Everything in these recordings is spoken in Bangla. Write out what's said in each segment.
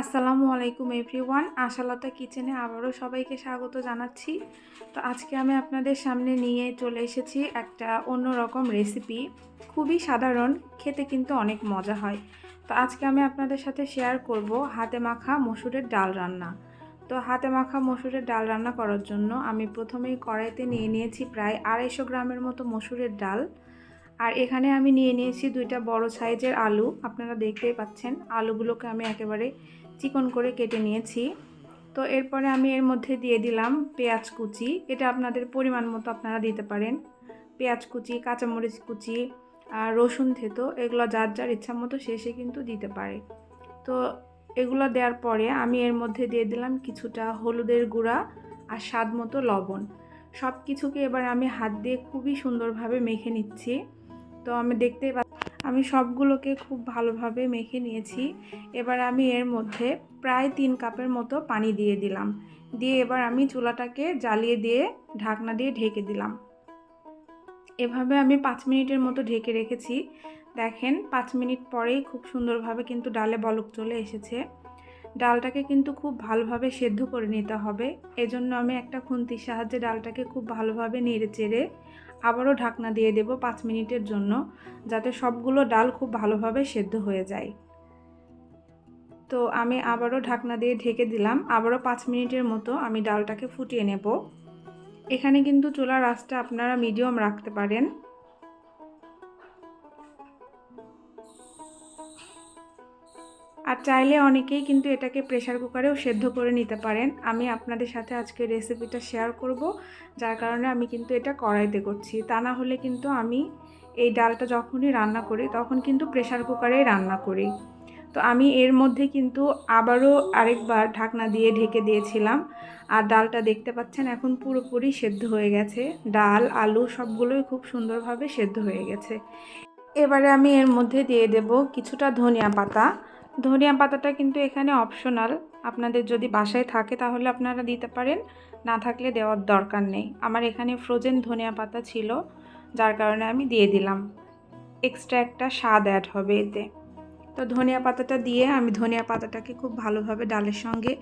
আসসালামু আলাইকুম এভরিওয়ান, আশালতা কিচেনে আবারও সবাইকে স্বাগত জানাচ্ছি। তো আজকে আমি আপনাদের সামনে নিয়ে চলে এসেছি একটা অন্যরকম রেসিপি। খুবই সাধারণ, খেতে কিন্তু অনেক মজা হয়। তো আজকে আমি আপনাদের সাথে শেয়ার করব হাতে মাখা মসুরের ডাল রান্না। তো হাতে মাখা মসুরের ডাল রান্না করার জন্য আমি প্রথমেই কড়াইতে নিয়ে নিয়েছি প্রায় আড়াইশো গ্রামের মতো মসুরের ডাল। আর এখানে আমি নিয়ে নিয়েছি দুইটা বড় সাইজের আলু, আপনারা দেখতেই পাচ্ছেন। আলুগুলোকে আমি একেবারে চিকন করে কেটে নিয়েছি। তো এরপরে আমি এর মধ্যে দিয়ে দিলাম পেঁয়াজ কুচি। এটা আপনাদের পরিমাণ মতো আপনারা দিতে পারেন। পেঁয়াজ কুচি, কাঁচামরিচ কুচি আর রসুন থেতো, এগুলো যার যার ইচ্ছা মতো শেষে কিন্তু দিতে পারে। তো এগুলো দেওয়ার পরে আমি এর মধ্যে দিয়ে দিলাম কিছুটা হলুদের গুঁড়া আর স্বাদ মতো লবণ। সব কিছুকে এবার আমি হাত দিয়ে খুবই সুন্দরভাবে মেখে নিচ্ছি। তো আমি দেখতেই আমি সবগুলোকে খুব ভালোভাবে মেখে নিয়েছি। এবার আমি এর মধ্যে প্রায় তিন কাপের মতো পানি দিয়ে দিলাম। দিয়ে এবার আমি চুলাটাকে জ্বালিয়ে দিয়ে ঢাকনা দিয়ে ঢেকে দিলাম। এভাবে আমি পাঁচ মিনিটের মতো ঢেকে রেখেছি। দেখেন, পাঁচ মিনিট পরেই খুব সুন্দরভাবে কিন্তু ডালে বলক চলে এসেছে। ডালটাকে কিন্তু খুব ভালোভাবে সেদ্ধ করে নিতে হবে। এজন্য আমি একটা খুন্তির সাহায্যে ডালটাকে খুব ভালোভাবে নেড়ে চেড়ে আবারও ঢাকনা দিয়ে দেব পাঁচ মিনিটের জন্য, যাতে সবগুলো ডাল খুব ভালোভাবে সেদ্ধ হয়ে যায়। তো আমি আবারও ঢাকনা দিয়ে ঢেকে দিলাম। আবারও পাঁচ মিনিটের মতো আমি ডালটাকে ফুটিয়ে নেব। এখানে কিন্তু চুলার আঁচটা আপনারা মিডিয়াম রাখতে পারেন। আর চাইলে অনেকেই কিন্তু এটাকে প্রেশার কুকারেও সেদ্ধ করে নিতে পারেন। আমি আপনাদের সাথে আজকে রেসিপিটা শেয়ার করব, যার কারণে আমি কিন্তু এটা কড়াইতে করছি। তা না হলে কিন্তু আমি এই ডালটা যখনই রান্না করি, তখন কিন্তু প্রেশার কুকারেই রান্না করি। তো আমি এর মধ্যে কিন্তু আবারও আরেকবার ঢাকনা দিয়ে ঢেকে দিয়েছিলাম। আর ডালটা দেখতে পাচ্ছেন এখন পুরোপুরি সেদ্ধ হয়ে গেছে। ডাল, আলু সবগুলোই খুব সুন্দরভাবে সেদ্ধ হয়ে গেছে। এবারে আমি এর মধ্যে দিয়ে দেব কিছুটা ধনিয়া পাতা। ধনিয়া পাতাটা কিন্তু এখানে অপশনাল আপনাদের যদি বাসায় থাকে তাহলে আপনারা দিতে পারেন, না থাকলে দেওয়ার দরকার নেই। আমার এখানে ফ্রোজেন ধনিয়া পাতা ছিল, যার কারণে আমি দিয়ে দিলাম। এক্সট্রা একটা স্বাদ অ্যাড হবে এতে। তো ধনিয়া পাতাটা দিয়ে আমি ধনিয়া পাতাটাকে খুব ভালোভাবে ডালের সঙ্গে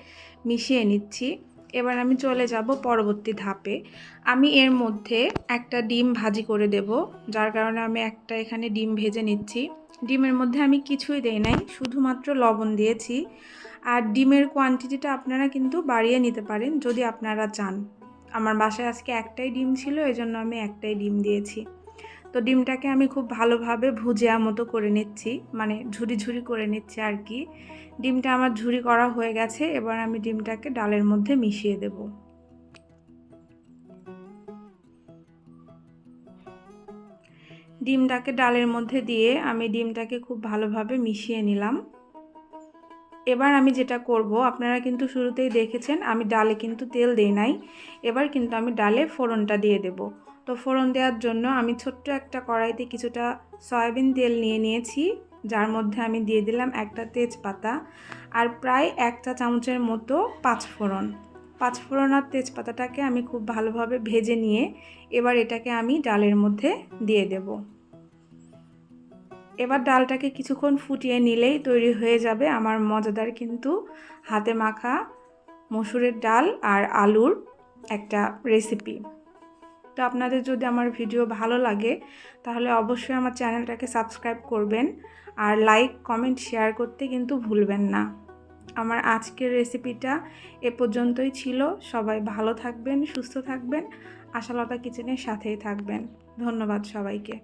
মিশিয়ে নিচ্ছি। এবার আমি চলে যাব পরবর্তী ধাপে। আমি এর মধ্যে একটা ডিম ভাজি করে দেব, যার কারণে আমি একটা এখানে ডিম ভেজে নিচ্ছি। ডিমের মধ্যে আমি কিছুই দেই নাই, শুধুমাত্র লবণ দিয়েছি। আর ডিমের কোয়ান্টিটিটা আপনারা কিন্তু বাড়িয়ে নিতে পারেন যদি আপনারা চান। আমার বাসায় আজকে একটাই ডিম ছিল এই জন্য আমি একটাই ডিম দিয়েছি। তো ডিমটাকে আমি খুব ভালোভাবে ভুজিয়া মতো করে নিচ্ছি মানে ঝুরি ঝুরি করে নিচ্ছি আর কি। ডিমটা আমার ঝুরি করা হয়ে গেছে, এবার আমি ডিমটাকে ডালের মধ্যে মিশিয়ে দেব। ডিমটাকে ডালের মধ্যে দিয়ে আমি ডিমটাকে খুব ভালোভাবে মিশিয়ে নিলাম। এবার আমি যেটা করব, আপনারা কিন্তু শুরুতেই দেখেছেন, আমি ডালে কিন্তু তেল দিই নাই। এবার কিন্তু আমি ডালে ফোড়নটা দিয়ে দেব। তো ফোড়ন দেওয়ার জন্য আমি ছোট্ট একটা কড়াইতে কিছুটা সয়াবিন তেল নিয়ে নিয়েছি, যার মধ্যে আমি দিয়ে দিলাম একটা তেজপাতা আর প্রায় এক চা চামচের মতো পাঁচ ফোড়ন পাঁচ ফোড়ন আর তেজপাতাটাকে আমি খুব ভালোভাবে ভেজে নিয়ে এবার এটাকে আমি ডালের মধ্যে দিয়ে দেব। এবার ডালটাকে কিছুক্ষণ ফুটিয়ে নিলেই তৈরি হয়ে যাবে আমার মজাদার কিন্তু হাতে মাখা মসুরের ডাল আর আলুর একটা রেসিপি। তো আপনাদের যদি আমার ভিডিও ভালো লাগে, তাহলে অবশ্যই আমার চ্যানেলটাকে সাবস্ক্রাইব করবেন আর লাইক, কমেন্ট, শেয়ার করতে কিন্তু ভুলবেন না। আমার আজকের রেসিপিটা এ পর্যন্তই ছিল। সবাই ভালো থাকবেন, সুস্থ থাকবেন। আশালতা কিচেনের সাথেই থাকবেন। ধন্যবাদ সবাইকে।